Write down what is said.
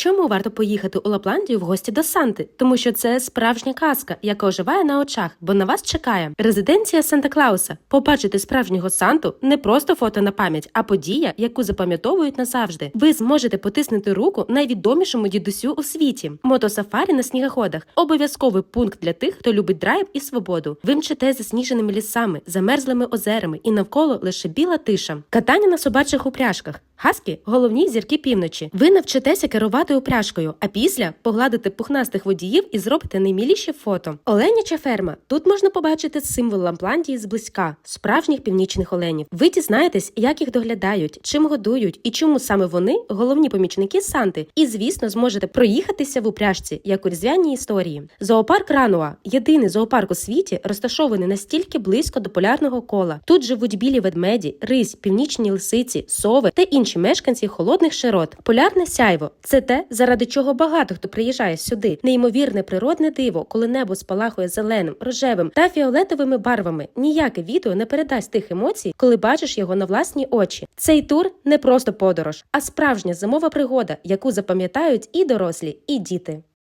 Чому варто поїхати у Лапландію в гості до Санти? Тому що це справжня казка, яка оживає на очах, бо на вас чекає резиденція Санта Клауса. Побачити справжнього Санту не просто фото на пам'ять, а подія, яку запам'ятовують назавжди. Ви зможете потиснути руку найвідомішому дідусю у світі. Мотосафарі на снігоходах обов'язковий пункт для тих, хто любить драйв і свободу. Ви мчите засніженими лісами, замерзлими озерами і навколо лише біла тиша. Катання на собачих упряжках. Хаскі головні зірки півночі. Ви навчитеся керувати упряжкою, а після погладите пухнастих водіїв і зробите найміліші фото. Оленяча ферма. Тут можна побачити символ Лампландії зблизька, справжніх північних оленів. Ви дізнаєтесь, як їх доглядають, чим годують і чому саме вони головні помічники Санти. І, звісно, зможете проїхатися в упряжці, як у різдвяній історії. Зоопарк Рануа єдиний зоопарк у світі, розташований настільки близько до полярного кола. Тут живуть білі ведмеді, рись, північні лисиці, сови та інші мешканці холодних широт. Полярне сяйво це заради чого багато хто приїжджає сюди. Неймовірне природне диво, коли небо спалахує зеленим, рожевим та фіолетовими барвами. Ніяке відео не передасть тих емоцій, коли бачиш його на власні очі. Цей тур не просто подорож, а справжня зимова пригода, яку запам'ятають і дорослі, і діти.